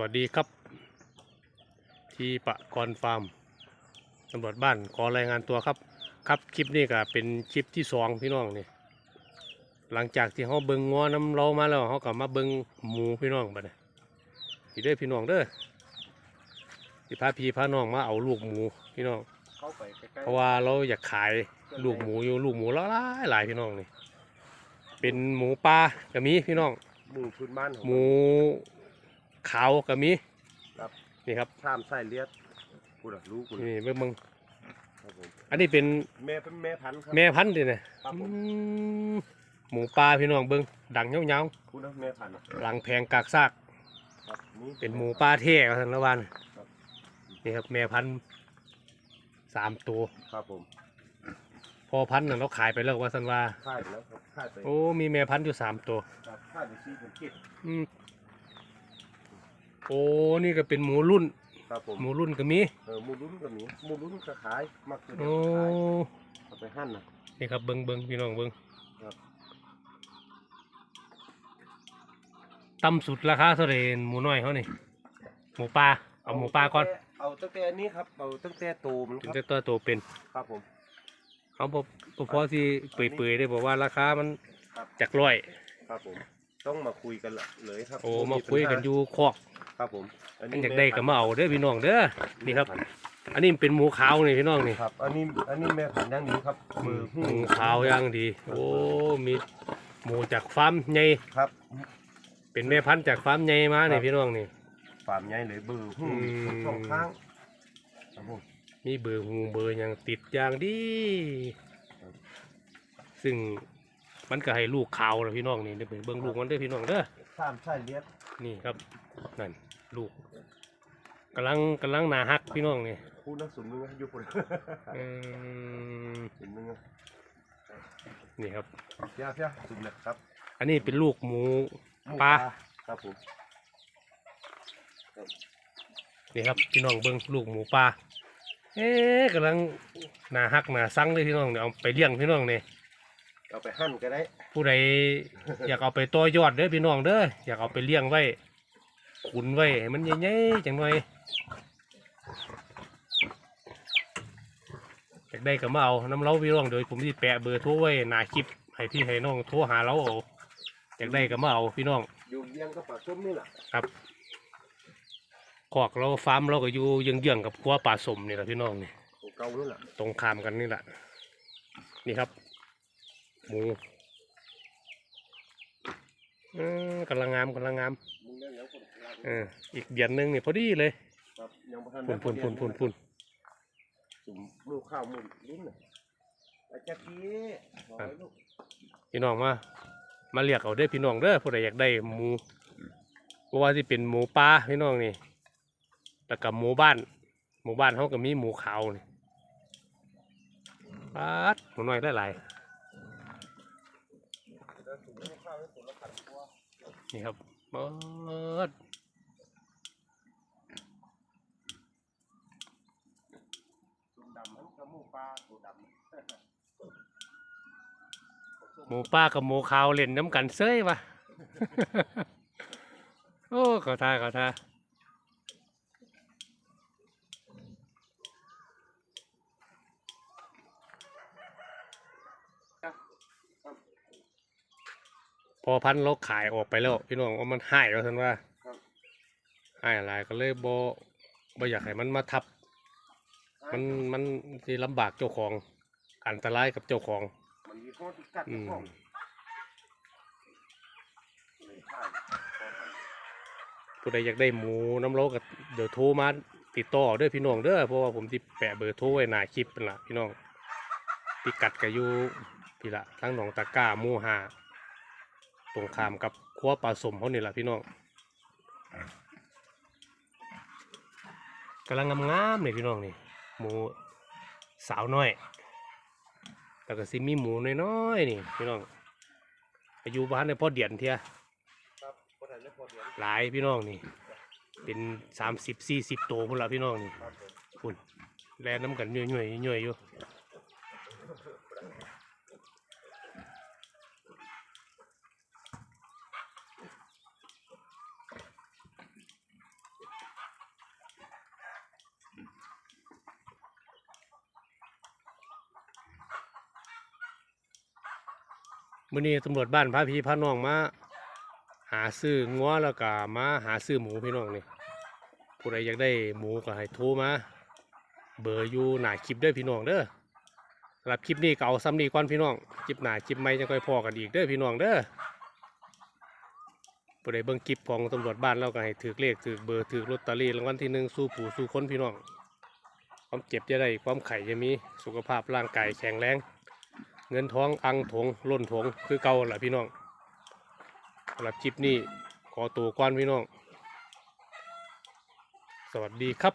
วัสดีครับ ที่ปะกรฟาร์มตำรวจบ้านขอรายงานตัวครับ ครับคลิปนี้ก็เป็นคลิปที่สองพี่น้องนี่หลังจากที่เขาเบิงงัวน้ำเรามาแล้วเขาก็มาเบิงหมูพี่น้องบัดนี้สิเด้อพี่น้องเด้อสิพาพี่พาน้องมาเอาลูกหมูพี่น้องเข้าไปใกล้เพราะว่าเราอยากขายลูกหมูอยู่ลูกหมูหลายหลายพี่น้องนี่เป็นหมูป่าก็มีพี่น้องๆหมูพื้นบ้านของหมู ขาวก็มีครับ นี่ครับชามไส้เลียดกูดักรู้กูนี่เบิ่งเบิ่งครับผมอันนี้เป็นแม่เป็นแม่พันธุ์ครับแม่พันธุ์ดิเนี่ยครับผมอืมหมูป่าพี่น้องเบิ่งดังเงากูนะแม่พันธุ์อะๆหลังแพงกากซาก ครับนี่ เป็นหมูป่าเท่กันละวันครับ นี่ครับแม่พันธุ์สามตัว ครับผมพอพันธุ์น่ะเราขายไปแล้วว่าสันว่า ค่ายไปแล้วครับค่ายไปโอ้มีแม่พันธุ์อยู่สามตัว ครับค่ายไปซีผมคิดอืม โอ้นี่ก็เป็นหมูรุ่น ครับผมหมูรุ่นก็มีเออหมูลุ้นก็มีหมูลุ้นก็ขายมักจะโอ้ขายเอาไปหั่นนะ นี่ครับเบิ้งเบิ้งพี่น้องเบิ้งครับ ต่ำสุดราคาเท่าไหร่หมูน้อยเขานี่หมูปลาเอาหมูปลาก่อนเอาตั้งแต่อันนี้ครับเอาตั้งแต่โตมันถึคงรับจะตัวโตเป็น ครับผม เขาบอกพอที่เปื่อยๆได้บอกว่าราคามันครับ จากร้อย ครับผม ต้องมาคุยกันละเลยครับโอ้บ่มาปัญหคุยกันอยู่คอก ครับผมอันอยากได้ก็มาเอาเด้อพี่น้องเด้อนี่ครับ อันนี้เป็นหมูขาวนี่พี่น้องนี่ครับ อันนี้อันนี้แม่พันธุ์อย่างนี้ครับมือหมูขาวย่างดี โอ้มีหมูจากฟาร์มใหญ่ครับ เป็นแม่พันธุ์จากฟาร์มใหญ่มานี่พี่น้องนี่ฟาร์มใหญ่เลยเบอร์หูอืมสองข้างครับผมมีเบอร์หูเบอร์หยังติดอย่างดีครับซึ่งมันก็ให้ลูกขาวแล้วพี่น้องนี่เดี๋ยวไปเบิ่งลูกมันเด้อพี่น้องเด้อสามไส้เลียด นี่ครับนั่นลูกกำลังกำลังหนาฮักพี่น้องนี่คูณนะสุ่มหนึงนะอยู่คนอืมสุ่มหนึงนะนี่ครับเพี้ยเพี้ยสุ่มเลยครับ อันนี้เป็นลูกหมูหมูปลาครับผมนี่ครับพี่น้องเบิ่งลูกหมูปลาเอ๊ะกำลังหนาฮักหนาซังเลยพี่น้องเนี่ยเอาไปเลี้ยงพี่น้องนี่ เอาไปหั่นก็ได้ ผู้ใด อยากเอาไปต่อยอดเด้อพี่น้องเด้ออยากเอาไปเลี้ยงไว้ขุนไว้ให้มันใหญ่ๆจังหน่อยอยากได้ก็มาเอาน้ำเล้าพี่น้องโดยผมที่แปะเบอร์โทรไว้หน้าคลิปให้พี่ให้น้องโทรหาเราเอาอยากได้ก็มาเอาพี่น้อง อยู่เยียงกับปลาส้มนี่แหละครับคอกเราฟาร์มเราก็อยู่เยื้องๆกับครัวป่าสมนี่แหละพี่น้องนี่ ของเก่านี่แหละ ตรงข้ามกันนี่แหละ นี่ครับห มูเออกำลังงามกำลังงามมึงได้ยังคนกลางเอออีกเดือนหนึงนี่พอดีเลยครับยังบ่ทันพุ่นพุ่นพุ่นพุ่นพุ่นสุ่มลูกข้าวหมูลิ้นน่ะไอ้จักกี้บอกให้ลูกพี่น้องมา มาเรียกเอาเด้อพี่น้องเด้อผู้ใดอยากได้หมูเพราะว่าที่เป็นหมูป่าพี่น้องนี่แล้วก็หมูบ้าน หมู่บ้านเขาก็มีหมูขาวนี่ปาดหมูน้อยหลายๆ นี่ครับปาดสุ่มดำมันกับหมูปลาตัวดำหมูป่ากับหมูขาวเล่นน้ำกันเซ้ยวะโอ้ขอท่าขอท่า พอพันธุ์เราขายออกไปแล้ว พี่น้องว่ามันหายแล้วท่านว่าหายอะไรก็เลยบบ่อยากให้มันมาทับ มันมันสิลำบากเจ้าของ อันตรายกับเจ้าของ มันมีข้อที่กัดอืม ข้องเลยข้าวพอพันผู้ใดอยากได้หมูน้ำโลก็เดี๋ยวโทรมาติดต่อเด้อพี่น้องเด้อเพราะว่าผมที่แปะเบอร์โทรไว้หน้าคลิปเป็นละพี่น้องพิกัดก็อยู่พี่ละทั้งหนองตะกร้าหมู่หา ตรงข้ามกับครัวปลาสมเขานี่แหละพี่น้องกำลังงามๆเลยพี่น้องนี่หมูสาวน้อยแล้วก็สิมีหมูน้อยๆนี่พี่น้องอายุบ้านในพ่อเดียนเทียครับพอได้แล้วพอเดียวหลายพี่น้องนี่ เป็นสามสิบสี่สิบตัวพุ่นละพี่น้องนี่ครับผมพุ่นแลน้ำกันย่อยย่อยๆย่อยๆอยู่ มื้อนี้ตำรวจบ้านพาพี่พาน้องมาหาซื้องัวแล้วก็มาหาซื้อหมูพี่น้องนี่ผู้ใดอยากได้หมูก็ให้โทรมาเบอร์อยู่หน้าคลิปเด้อพี่น้องเด้อสำหรับคลิปนี้เก็เอาซ้ำนี้ก่อนพี่น้องคลิปหน้าคลิปใหม่จะค่อยพอกันอีกเด้อพี่น้องเด้อผู้ใดเบิ่งคลิปของตำรวจบ้านเราก็ให้ถือเลขถือเบอร์ถือลอตเตอรี่รางวัลที่หนึ่งสู้ผู้สู้คนพี่น้องความเจ็บจะได้ความไข่จะมีสุขภาพร่างกายแข็งแรง เงินท้องอังถงล้นถงคือเก่าแหละพี่น้องสำหรับคลิปนี้ขอตัวก่อนพี่น้อง สวัสดีครับ